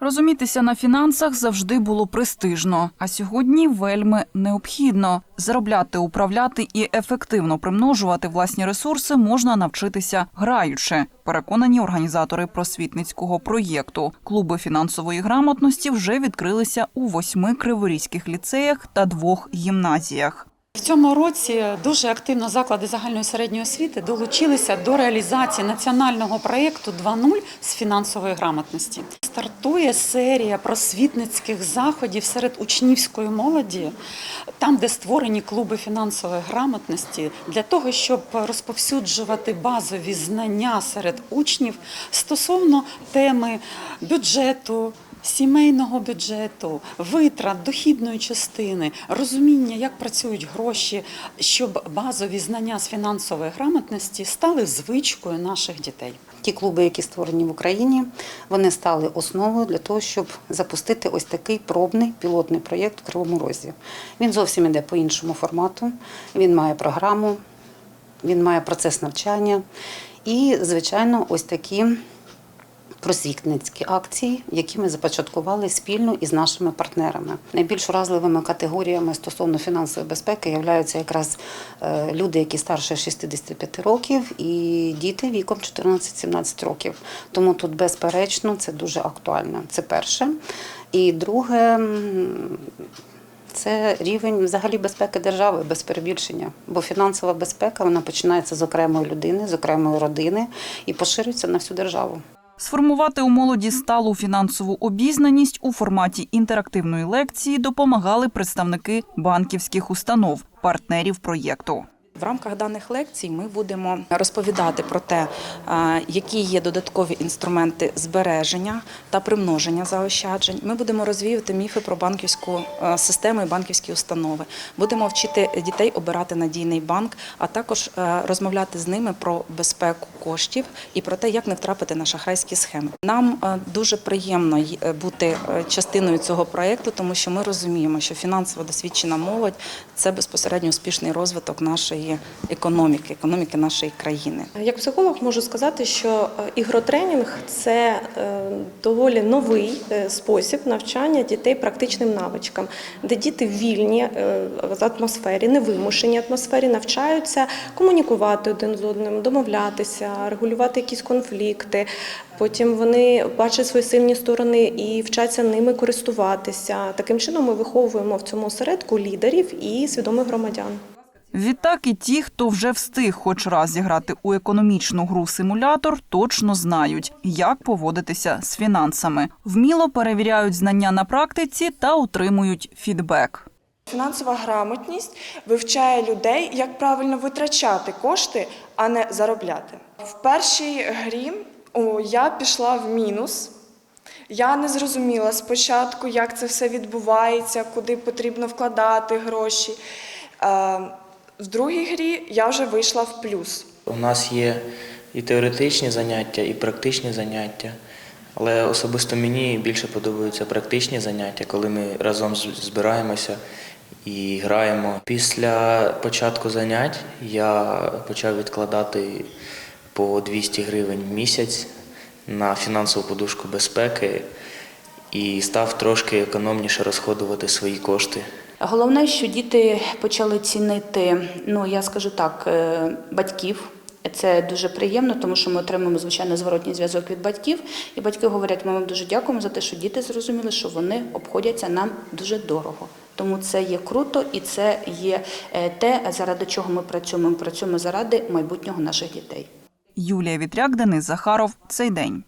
Розумітися на фінансах завжди було престижно, а сьогодні вельми необхідно. Заробляти, управляти і ефективно примножувати власні ресурси можна навчитися граючи. Переконані організатори просвітницького проєкту. Клуби фінансової грамотності вже відкрилися у восьми криворізьких ліцеях та двох гімназіях. В цьому році дуже активно заклади загальної середньої освіти долучилися до реалізації національного проєкту 2.0 з фінансової грамотності. Стартує серія просвітницьких заходів серед учнівської молоді, там, де створені клуби фінансової грамотності, для того, щоб розповсюджувати базові знання серед учнів стосовно теми бюджету. Сімейного бюджету, витрат, дохідної частини, розуміння, як працюють гроші, щоб базові знання з фінансової грамотності стали звичкою наших дітей. Ті клуби, які створені в Україні, вони стали основою для того, щоб запустити ось такий пробний пілотний проєкт в Кривому Розі. Він зовсім іде по іншому формату. Він має програму, він має процес навчання і, звичайно, ось такі. Просвітницькі акції, які ми започаткували спільно із нашими партнерами. Найбільш уразливими категоріями стосовно фінансової безпеки являються якраз е, люди, які старше 65 років, і діти віком 14-17 років. Тому тут, безперечно, це дуже актуально. Це перше. І друге. Це рівень взагалі безпеки держави без перебільшення. Бо фінансова безпека вона починається з окремої людини, з окремої родини і поширюється на всю державу. Сформувати у молоді сталу фінансову обізнаність у форматі інтерактивної лекції допомагали представники банківських установ, партнерів проєкту. В рамках даних лекцій ми будемо розповідати про те, які є додаткові інструменти збереження та примноження заощаджень. Ми будемо розвіювати міфи про банківську систему і банківські установи. Будемо вчити дітей обирати надійний банк, а також розмовляти з ними про безпеку коштів і про те, як не втрапити на шахрайські схеми. Нам дуже приємно е, бути е, частиною цього проєкту, тому що ми розуміємо, що фінансово досвідчена молодь це безпосередньо успішний розвиток нашої економіки, економіки нашої країни. Як психолог можу сказати, що е, ігротренінг це е, доволі новий е, спосіб навчання дітей практичним навичкам, де діти вільні в атмосфері, невимушеній атмосфері навчаються комунікувати один з одним, домовлятися, регулювати якісь конфлікти. Потім вони бачать свої сильні сторони і вчаться ними користуватися. Таким чином ми виховуємо в цьому осередку лідерів і свідомих громадян. Відтак і ті, хто вже встиг хоч раз зіграти у економічну гру симулятор, точно знають, як поводитися з фінансами. Вміло перевіряють знання на практиці та отримують фідбек. Фінансова грамотність вивчає людей, як правильно витрачати кошти, а не заробляти. В першій грі я пішла в мінус. Я не зрозуміла спочатку, як це все відбувається, куди потрібно вкладати гроші. В другій грі я вже вийшла в плюс. У нас є і теоретичні заняття, і практичні заняття. Але особисто мені більше подобаються практичні заняття, коли ми разом збираємося і граємо. Після початку занять я почав відкладати по 200 гривень в місяць на фінансову подушку безпеки і став трошки економніше розходувати свої кошти. Головне, що діти почали цінити, ну я скажу так, е, батьків. Це дуже приємно, тому що ми отримуємо звичайно зворотній зв'язок від батьків. І батьки говорять, ми вам дуже дякуємо за те, що діти зрозуміли, що вони обходяться нам дуже дорого. Тому це є круто і це є е, те, заради чого ми працюємо. Ми працюємо заради майбутнього наших дітей. Юлія Вітряк, Денис Захаров. Цей день.